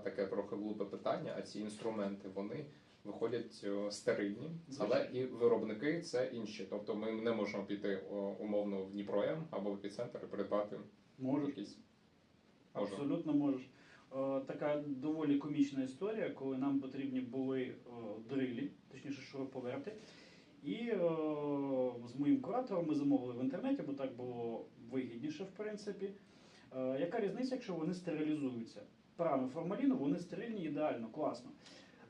таке трохи глупе питання, а ці інструменти вони виходять е, стерильні, але і виробники це інші. Тобто ми не можемо піти о, умовно в Дніпром або в епіцентр і придбати Можеш. якісь. Абсолютно можеш. Е, Така доволі комічна історія, коли нам потрібні були е, дрилі, точніше шуруповерти. І е, з моїм куратором ми замовили в інтернеті, бо так було вигідніше, в принципі. Е, Яка різниця, якщо вони стерилізуються? Парами формаліну, вони стерильні ідеально, класно.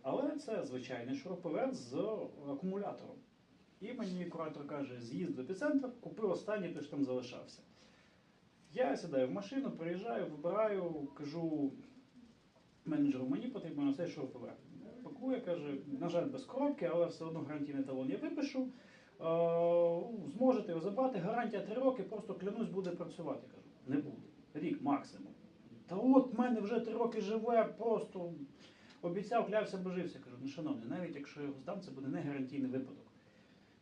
Але це звичайний шуруповерт з акумулятором. І мені куратор каже: з'їзд в епіцентр, купив останній, той що там залишався. Я сідаю в машину, приїжджаю, вибираю, кажу менеджеру, мені потрібно цей шуруповерт. Пакує, каже, на жаль, без коробки, але все одно гарантійний талон я випишу. Е, зможете його забрати, гарантія 3 роки, просто клянусь, буде працювати. Кажу, не буде. Максимум. Та от в мене вже 3 роки живе, просто обіцяв, клявся, божився. Кажу, ну шановний, навіть якщо я його здам, це буде не гарантійний випадок.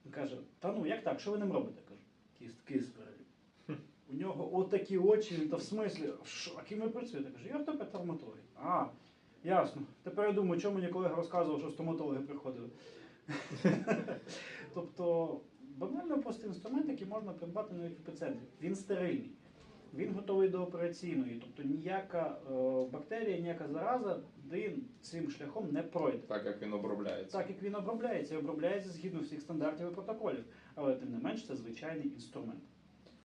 Він каже, та ну як так, що ви ним робите? Кажу, кістки спереді. У нього отакі очі, він та в смислі, а ким ви працюєте? Каже, я ортопед травматолог. А, ясно. Тепер я думаю, чому мені колега розказував, що стоматологи приходили. тобто, банально простий інструмент, який можна придбати навіть в епіцентрі. Він стерильний. Він готовий до операційної, тобто ніяка е, бактерія, ніяка зараза він цим шляхом не пройде. Так як він обробляється. Так як він обробляється, і обробляється згідно всіх стандартів і протоколів. Але тим не менш це звичайний інструмент.